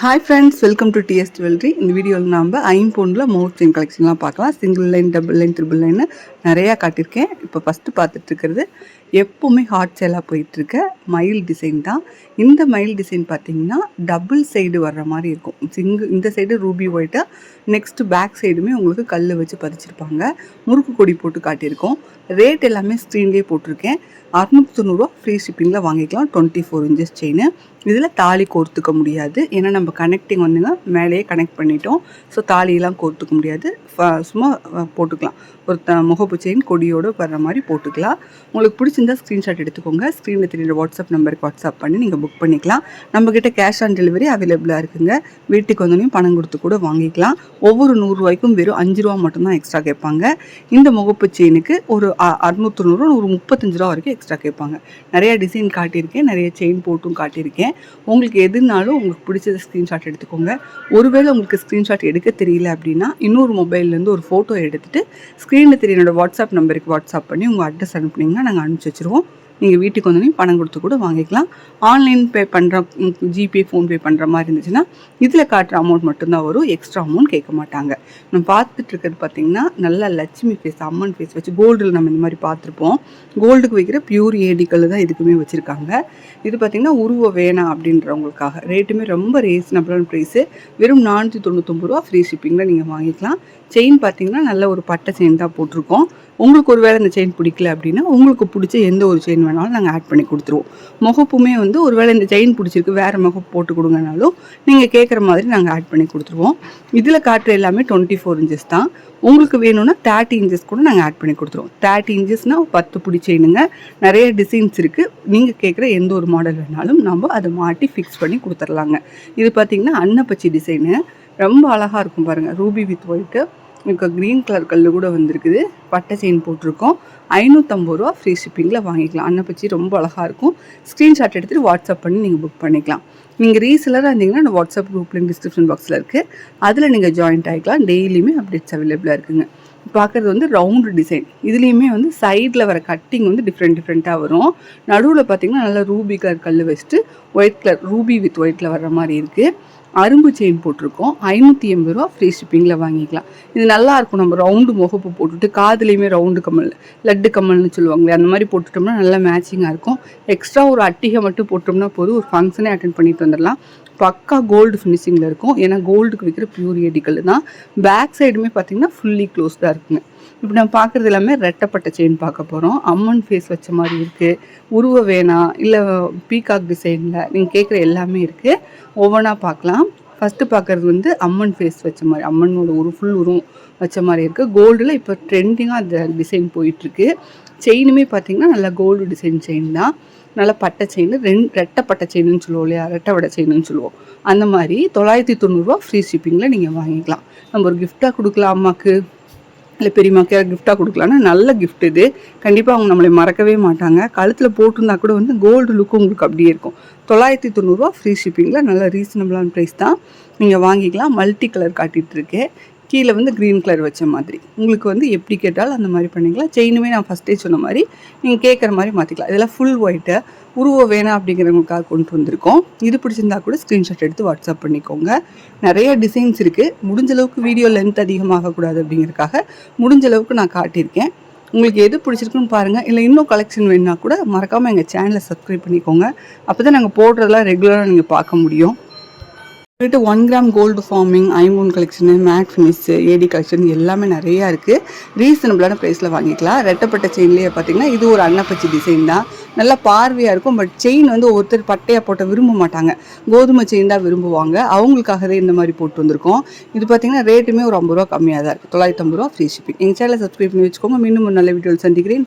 Hi friends welcome to DS jewellery இந்த வீடியோவில் நம்ம ஐம்பொன்னில் மவுத் செயின் கலெக்ஷன்லாம் பார்க்கலாம். Single line double line triple line நிறையா காட்டியிருக்கேன். இப்போ ஃபஸ்ட்டு பார்த்துட்ருக்கிறது எப்போவுமே ஹாட் சேலாக போயிட்டுருக்க. மயில் டிசைன் தான். இந்த மயில் டிசைன் பார்த்தீங்கன்னா டபுள் சைடு வர்ற மாதிரி இருக்கும். சிங்கிள் இந்த சைடு ரூபி ஒயிட்டாக நெக்ஸ்ட்டு பேக் சைடுமே உங்களுக்கு கல் வச்சு பதிச்சிருப்பாங்க. முறுக்கு கொடி போட்டு காட்டியிருக்கோம். ரேட் எல்லாமே ஸ்க்ரீன்லேயே போட்டிருக்கேன். அறுநூற்றி தொண்ணூறுரூவா ஃப்ரீ ஷிப்பிங்கில் வாங்கிக்கலாம். டுவெண்ட்டி ஃபோர் இன்ச்சஸ் செயின் இதில் தாலி கோர்த்துக்க முடியாது. ஏன்னா நம்ம கனெக்டிங் வந்துங்க மேலேயே கனெக்ட் பண்ணிட்டோம். ஸோ தாலியெல்லாம் கோர்த்துக்க முடியாது. ஃப- சும்மா போட்டுக்கலாம். ஒரு த முகப்பு செயின் கொடியோடு வர்ற மாதிரி போட்டுக்கலாம். உங்களுக்கு பிடிச்சிருந்தா ஸ்க்ரீன்ஷாட் எடுத்துக்கோங்க. ஸ்க்ரீனில் தெரியுற வாட்ஸ்அப் நம்பருக்கு வாட்ஸ்அப் பண்ணி நீங்கள் புக் பண்ணிக்கலாம். நம்மக்கிட்ட கேஷ் ஆன் டெலிவரி அவைலபிளாக இருக்குங்க. வீட்டுக்கு வந்தோடனே பணம் கொடுத்து கூட வாங்கிக்கலாம். ஒவ்வொரு நூறுரூவாய்க்கும் வெறும் அஞ்சு ரூபா மட்டும்தான் எக்ஸ்ட்ரா கேட்பாங்க. இந்த முகப்பு செயினுக்கு ஒரு அ- அறுநூத்தொண்ணூறு ஒரு முப்பத்தஞ்சு ரூபா வரைக்கும் எக்ஸ்ட்ரா கேட்பாங்க. நிறைய டிசைன் காட்டியிருக்கேன். நிறைய செயின் போட்டும் காட்டியிருக்கேன். உங்களுக்கு எதுனாலும் உங்களுக்கு பிடிச்சத ஸ்க்ரீன்ஷாட் எடுத்துக்கோங்க. ஒருவேளை உங்களுக்கு ஸ்க்ரீன்ஷாட் எடுக்க தெரியல அப்படின்னா இன்னொரு மொபைல்லேருந்து ஒரு ஃபோட்டோ எடுத்துட்டு ஸ்க்ரீனில் தெரிய என்னோடய வாட்ஸ்அப் நம்பருக்கு வாட்ஸ்அப் பண்ணி உங்கள் அட்ரஸ் அனுப்புனீங்கன்னா நாங்கள் அனுப்பிச்சி வச்சுருவோம். நீங்கள் வீட்டுக்கு வந்தோடனே பணம் கொடுத்து கூட வாங்கிக்கலாம். ஆன்லைன் பே பண்ணுற ஜிபே ஃபோன்பே பண்ணுற மாதிரி இருந்துச்சுன்னா இதில் காட்டுற அமௌண்ட் மட்டும்தான் வரும். எக்ஸ்ட்ரா அமௌண்ட் கேட்க மாட்டாங்க. நம்ம பார்த்துட்டு இருக்கிறது பார்த்தீங்கன்னா நல்லா லட்சுமி ஃபேஸ் அம்மன் ஃபேஸ் வச்சு கோல்டில் நம்ம இந்த மாதிரி பார்த்துருப்போம். கோல்டுக்கு வைக்கிற பியூர் ஏடிக்கல் தான் இதுக்குமே வச்சுருக்காங்க. இது பார்த்திங்கன்னா உருவ வேணாம் அப்படின்றவங்களுக்காக. ரேட்டுமே ரொம்ப ரீசனபிளான ப்ரைஸு வெறும் நானூற்றி தொண்ணூத்தொம்பது ரூபா ஃப்ரீ ஷிப்பிங்கில் நீங்கள் வாங்கிக்கலாம். செயின் பார்த்தீங்கன்னா நல்ல ஒரு பட்டை செயின் தான் போட்டிருக்கோம். உங்களுக்கு ஒரு வேளை இந்த செயின் பிடிக்கல அப்படின்னா உங்களுக்கு பிடிச்ச எந்த ஒரு செயின் வேணாலும் நாங்கள் ஆட் பண்ணி கொடுத்துருவோம். முகப்புமே வந்து ஒரு வேளை இந்த செயின் பிடிச்சிருக்கு வேறு முகப்பு போட்டு கொடுங்கனாலும் நீங்கள் கேட்குற மாதிரி நாங்கள் ஆட் பண்ணி கொடுத்துருவோம். இதில் காட்டுற எல்லாமே டுவெண்ட்டி ஃபோர் இன்ச்சஸ் தான். உங்களுக்கு வேணும்னா தேர்ட்டி இன்ச்சஸ் கூட நாங்கள் ஆட் பண்ணி கொடுத்துருவோம். தேர்ட்டி இன்ச்சஸ்னால் பத்து பிடி செயினுங்க நிறைய டிசைன்ஸ் இருக்குது நீங்கள் கேட்குற எந்த ஒரு மாடல் வேணாலும் நம்ம அதை மாட்டி ஃபிக்ஸ் பண்ணி கொடுத்துர்லாங்க. இது பார்த்திங்கன்னா அன்னப்பச்சி டிசைனு ரொம்ப அழகாக இருக்கும் பாருங்கள் ruby with white green colour கல் கூட வந்திருக்குது. பட்டை செயின் போட்டிருக்கோம். ஐநூற்றம்பது ரூபா ஃப்ரீ ஷிப்பிங்கில் வாங்கிக்கலாம். அன்னப்பச்சி ரொம்ப அழகாக இருக்கும். ஸ்க்ரீன்ஷாட் எடுத்துகிட்டு வாட்ஸ்அப் பண்ணி நீங்கள் புக் பண்ணிக்கலாம். நீங்கள் ரீசெலராக இருந்தீங்கன்னா அந்த வாட்ஸ்அப் குரூப் லிங்க் டிஸ்கிரிப்ஷன் பாக்ஸில் இருக்குது அதில் நீங்கள் ஜாயின்ட் ஆகிக்கலாம் டெய்லியுமே அப்டேட்ஸ் அவைலபிளாக இருக்குங்க. பார்க்குறது வந்து ரவுண்டு டிசைன் இதுலேயுமே வந்து சைடில் வர கட்டிங் வந்து டிஃப்ரெண்ட் டிஃப்ரெண்ட்டாக வரும். நடுவில் பார்த்தீங்கன்னா நல்லா ரூபி கலர் கல் வச்சுட்டு ஒயிட் கலர் ரூபி வித் ஒயிட்டில் வர்ற மாதிரி இருக்குது அரும்பு செயின் போட்டிருக்கோம். ஐநூற்றி எண்பது ரூபா ஃப்ரீ ஷிப்பிங்கில் வாங்கிக்கலாம். இது நல்லா இருக்கும். நம்ம ரவுண்டு முகப்பு போட்டுட்டு காதுலேயுமே ரவுண்டு கம்மல் லட்டு கம்மல்னு சொல்லுவாங்களே அந்த மாதிரி போட்டுட்டோம்னா நல்லா மேட்சிங்காக இருக்கும். எக்ஸ்ட்ரா ஒரு அட்டிகை மட்டும் போட்டோம்னா போதும். ஒரு ஃபங்க்ஷனே அட்டன் பண்ணிட்டு வந்துடலாம். பக்கா கோல்டு ஃபினிஷிங்கில் இருக்கும். ஏன்னா கோல்டுக்கு விற்கிற பியூர் எடிக்கல் தான் பேக் சைடுமே பார்த்தீங்கன்னா ஃபுல்லி க்ளோஸ்டாக இருக்குங்க. இப்போ நம்ம பார்க்குறது எல்லாமே ரெட்டப்பட்ட செயின் பார்க்க போகிறோம் அம்மன் ஃபேஸ் வச்ச மாதிரி இருக்குது உருவ வேணாம் இல்லை பீகாக் டிசைனில் நீங்கள் கேட்குற எல்லாமே இருக்குது ஒவ்வொன்றா பார்க்கலாம். ஃபஸ்ட்டு பார்க்குறது வந்து அம்மன் ஃபேஸ் வச்ச மாதிரி அம்மனோட ஒரு ஃபுல் உருவம் வச்ச மாதிரி இருக்குது கோல்டில் இப்போ ட்ரெண்டிங்காக அந்த டிசைன் போயிட்டுருக்கு. செயினுமே பார்த்தீங்கன்னா நல்லா கோல்டு டிசைன் செயின் தான். நல்லா பட்டை செயின் ரெண்டு ரெட்டை பட்டை செயின்னு சொல்லுவோம் இல்லையா? ரெட்டை வடை செயின்னு சொல்லுவோம். அந்த மாதிரி தொள்ளாயிரத்தி தொண்ணூறுரூவா ஃப்ரீ ஷிப்பிங்கில் நீங்கள் வாங்கிக்கலாம். நம்ம ஒரு கிஃப்டாக கொடுக்கலாம் அம்மாவுக்கு இல்லை பெரியம்மாக்கு கிஃப்டாக கொடுக்கலான்னா நல்ல கிஃப்ட் இது. கண்டிப்பாக அவங்க நம்மளை மறக்கவே மாட்டாங்க. கழுத்தில் போட்டிருந்தா கூட வந்து கோல்டு லுக் உங்களுக்கு அப்படியே இருக்கும். தொள்ளாயிரத்தி தொண்ணூறுரூவா ஃப்ரீ ஷிப்பிங்கில் நல்ல ரீசனபிளான ப்ரைஸ் தான். நீங்கள் வாங்கிக்கலாம். மல்டி கலர் காட்டிகிட்டு இருக்கேன். கீழே வந்து க்ரீன் கலர் வச்ச மாதிரி. உங்களுக்கு வந்து எப்படி கேட்டாலும் அந்த மாதிரி பண்ணிக்கலாம். செயினுமே நான் ஃபஸ்ட்டே சொன்ன மாதிரி நீங்கள் கேட்குற மாதிரி மாற்றிக்கலாம் இதெல்லாம் ஃபுல் ஒயிட்டை உருவம் வேணாம் அப்படிங்கிறவங்களுக்காக கொண்டு வந்திருக்கோம். இது பிடிச்சிருந்தா கூட ஸ்க்ரீன்ஷாட் எடுத்து வாட்ஸ்அப் பண்ணிக்கோங்க. நிறைய டிசைன்ஸ் இருக்குது முடிஞ்ச அளவுக்கு வீடியோ லென்த் அதிகமாகக்கூடாது அப்படிங்கிறதுக்காக முடிஞ்ச அளவுக்கு நான் காட்டியிருக்கேன். உங்களுக்கு எது பிடிச்சிருக்குன்னு பாருங்கள் இல்லை இன்னும் கலெக்ஷன் வேணுன்னா கூட மறக்காமல் எங்கள் சேனலை சப்ஸ்கிரைப் பண்ணிக்கோங்க. அப்போ தான் நாங்கள் போடுறதெல்லாம் ரெகுலராக நீங்கள் பார்க்க முடியும். கிட்ட one gram gold forming ஐமூன் collection matte finish AD collection எல்லாமே நிறையா இருக்குது ரீசனபிளான ப்ரைஸில் வாங்கிக்கலாம். ரெட்டப்பட்ட செயின்லேயே பார்த்தீங்கன்னா இது ஒரு அன்னப்பச்சி டிசைன் தான். நல்லா பார்வையாக இருக்கும் பட் செயின் வந்து ஒருத்தர் பட்டையாக போட்ட விரும்ப மாட்டாங்க. கோதுமை செயின் தான் விரும்புவாங்க. அவங்களுக்காகவே இந்த மாதிரி போட்டு வந்திருக்கோம். இது பார்த்தீங்கன்னா ரேட்டுமே ஒரு ஐம்பது ரூபா கம்மியாக தான் இருக்குது தொள்ளாயிரத்தி ஐம்பது ரூபா ஃப்ரீ ஷிப்பிங் எங்கள் சேனலை சப்ஸ்கிரைப் பண்ணி வச்சுக்கோங்க. மீண்டும் ஒரு நல்ல வீடியோவில் சந்திக்கிறேன்.